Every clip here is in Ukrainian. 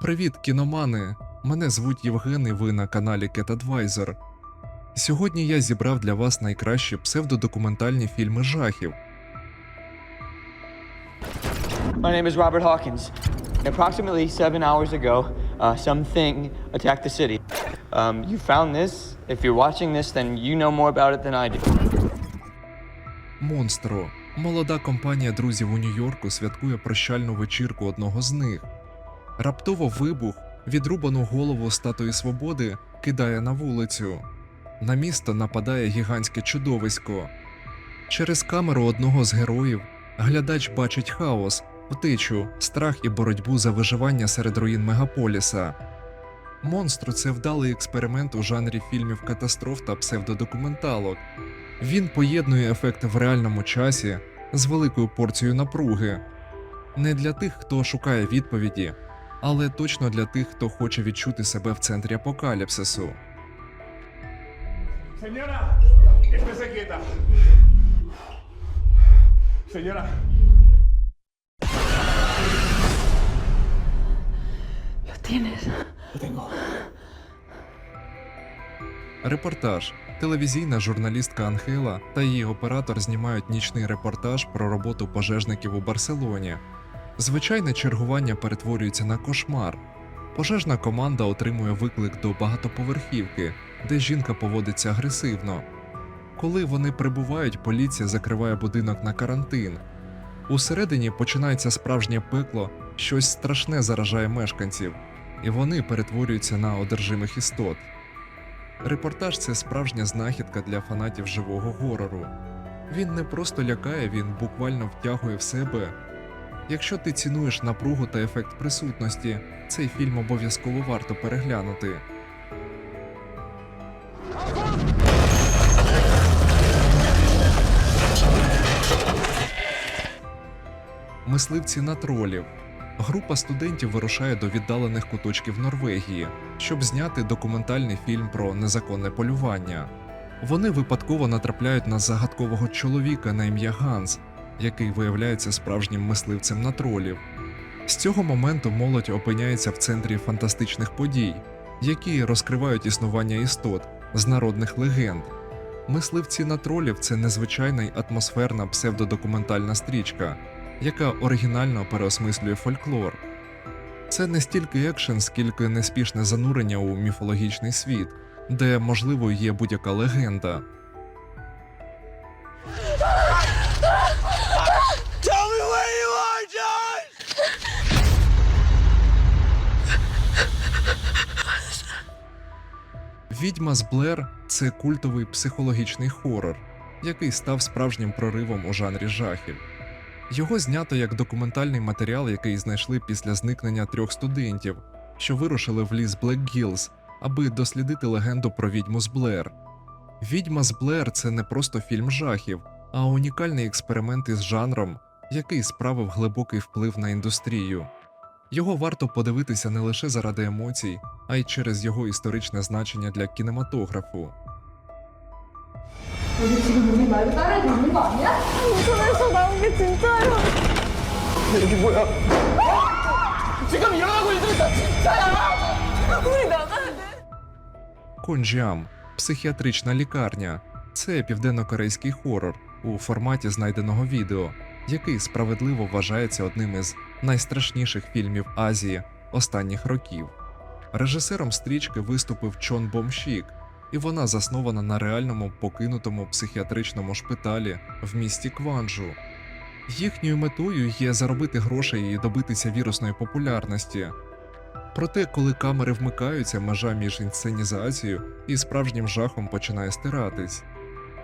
Привіт, кіномани! Мене звуть Євген і ви на каналі CatAdvisor. Сьогодні я зібрав для вас найкращі псевдодокументальні фільми жахів. My name is Robert Hawkins. Approximately seven hours ago, uh, something attacked the city. Um, you found this. If you're watching this, then you know more about it than I do. Монстро. Молода компанія друзів у Нью-Йорку святкує прощальну вечірку одного з них. Раптово вибух, відрубану голову статуї свободи, кидає на вулицю. На місто нападає гігантське чудовисько. Через камеру одного з героїв глядач бачить хаос, втечу, страх і боротьбу за виживання серед руїн мегаполіса. Монстру це вдалий експеримент у жанрі фільмів катастроф та псевдодокументалок. Він поєднує ефекти в реальному часі з великою порцією напруги. Не для тих, хто шукає відповіді, але точно для тих, хто хоче відчути себе в центрі апокаліпсису. Tienes. lo tengo. Репортаж. Телевізійна журналістка Анхела та її оператор знімають нічний репортаж про роботу пожежників у Барселоні. Звичайне чергування перетворюється на кошмар. Пожежна команда отримує виклик до багатоповерхівки, де жінка поводиться агресивно. Коли вони прибувають, поліція закриває будинок на карантин. Усередині починається справжнє пекло, щось страшне заражає мешканців, і вони перетворюються на одержимих істот. Репортаж це справжня знахідка для фанатів живого горору. Він не просто лякає, він буквально втягує в себе. Якщо ти цінуєш напругу та ефект присутності, цей фільм обов'язково варто переглянути. Мисливці на тролів. Група студентів вирушає до віддалених куточків Норвегії, щоб зняти документальний фільм про незаконне полювання. Вони випадково натрапляють на загадкового чоловіка на ім'я Ганс, який виявляється справжнім мисливцем на тролів. З цього моменту молодь опиняється в центрі фантастичних подій, які розкривають існування істот з народних легенд. Мисливці на тролів це незвичайна й атмосферна псевдодокументальна стрічка, яка оригінально переосмислює фольклор. Це не стільки екшен, скільки неспішне занурення у міфологічний світ, де, можливо, є будь-яка легенда. Відьма з Блер це культовий психологічний хорор, який став справжнім проривом у жанрі жахів. Його знято як документальний матеріал, який знайшли після зникнення трьох студентів, що вирушили в ліс Блек Гілз, аби дослідити легенду про відьму з Блер. Відьма з Блер це не просто фільм жахів, а унікальний експеримент із жанром, який справив глибокий вплив на індустрію. Його варто подивитися не лише заради емоцій, а й через його історичне значення для кінематографу. Конджіам психіатрична лікарня. Це південнокорейський хорор у форматі знайденого відео, який справедливо вважається одним із найстрашніших фільмів Азії останніх років. Режисером стрічки виступив Чон Бомшік, і вона заснована на реальному покинутому психіатричному шпиталі в місті Кванджу. Їхньою метою є заробити грошей і добитися вірусної популярності. Проте, коли камери вмикаються, межа між інсценізацією і справжнім жахом починає стиратись.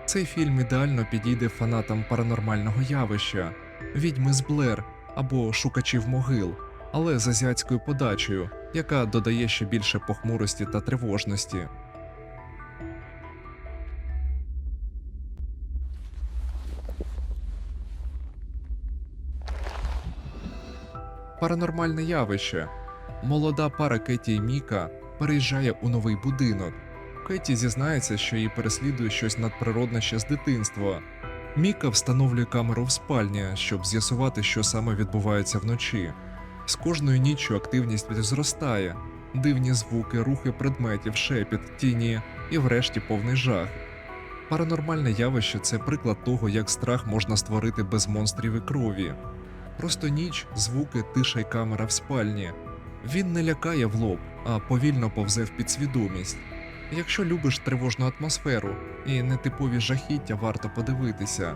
Цей фільм ідеально підійде фанатам паранормального явища, відьми з Блер або шукачів могил, але з азіатською подачею, яка додає ще більше похмурості та тривожності. Паранормальне явище. Молода пара Кеті і Міка переїжджає у новий будинок. Кеті зізнається, що її переслідує щось надприродне ще з дитинства. Міка встановлює камеру в спальні, щоб з'ясувати, що саме відбувається вночі. З кожною ніччю активність зростає, дивні звуки, рухи предметів, шепіт, тіні і врешті повний жах. Паранормальне явище це приклад того, як страх можна створити без монстрів і крові. Просто ніч, звуки, тиша й камера в спальні. Він не лякає в лоб, а повільно повзе в підсвідомість. Якщо любиш тривожну атмосферу і нетипові жахіття, варто подивитися.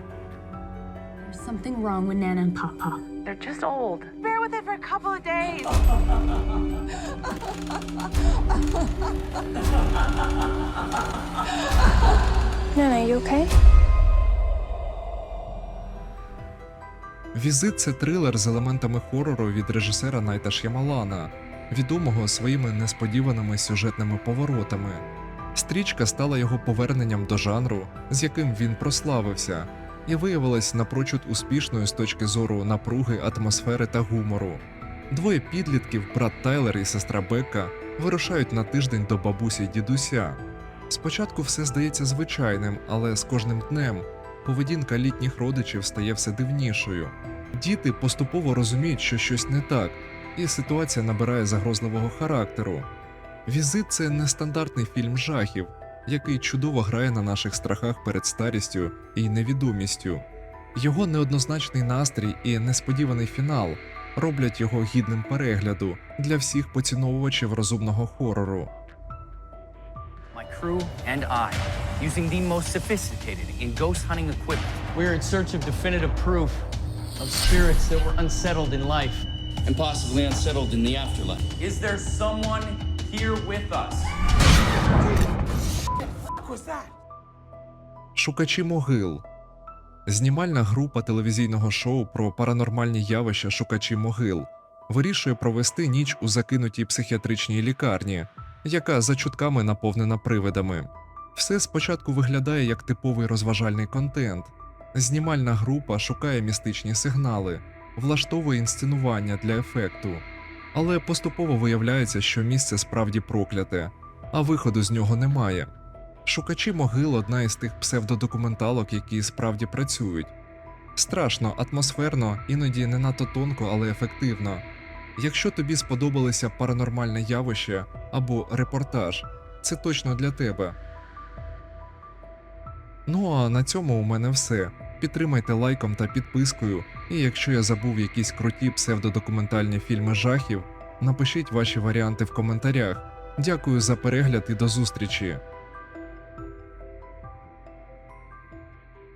There's something wrong with Nana and Papa. They're just old. With it for a couple of days. Nana, you okay? Візит це трилер з елементами хорору від режисера Найта Ш'ямалана, відомого своїми несподіваними сюжетними поворотами. Стрічка стала його поверненням до жанру, з яким він прославився, і виявилась напрочуд успішною з точки зору напруги, атмосфери та гумору. Двоє підлітків, брат Тайлер і сестра Бекка, вирушають на тиждень до бабусі й дідуся. Спочатку все здається звичайним, але з кожним днем поведінка літніх родичів стає все дивнішою. Діти поступово розуміють, що щось не так, і ситуація набирає загрозливого характеру. Візит це нестандартний фільм жахів, який чудово грає на наших страхах перед старістю і невідомістю. Його неоднозначний настрій і несподіваний фінал роблять його гідним перегляду для всіх поціновувачів розумного хорору. My crew and I, using the most sophisticated in ghost hunting equipment, We're in search of definitive proof of spirits that were unsettled in life. and possibly unsettled in the afterlife. is there someone here with us? Шукачі могил. Знімальна група телевізійного шоу про паранормальні явища Шукачі могил вирішує провести ніч у закинутій психіатричній лікарні, яка за чутками наповнена привидами. Все спочатку виглядає як типовий розважальний контент. Знімальна група шукає містичні сигнали, влаштовує інсценування для ефекту, але поступово виявляється, що місце справді прокляте, а виходу з нього немає. Шукачі могил одна із тих псевдодокументалок, які справді працюють. Страшно, атмосферно, іноді не надто тонко, але ефективно. Якщо тобі сподобалося паранормальне явище або репортаж, це точно для тебе. Ну а на цьому у мене все. Підтримайте лайком та підпискою, і якщо я забув якісь круті псевдодокументальні фільми жахів, напишіть ваші варіанти в коментарях. Дякую за перегляд і до зустрічі!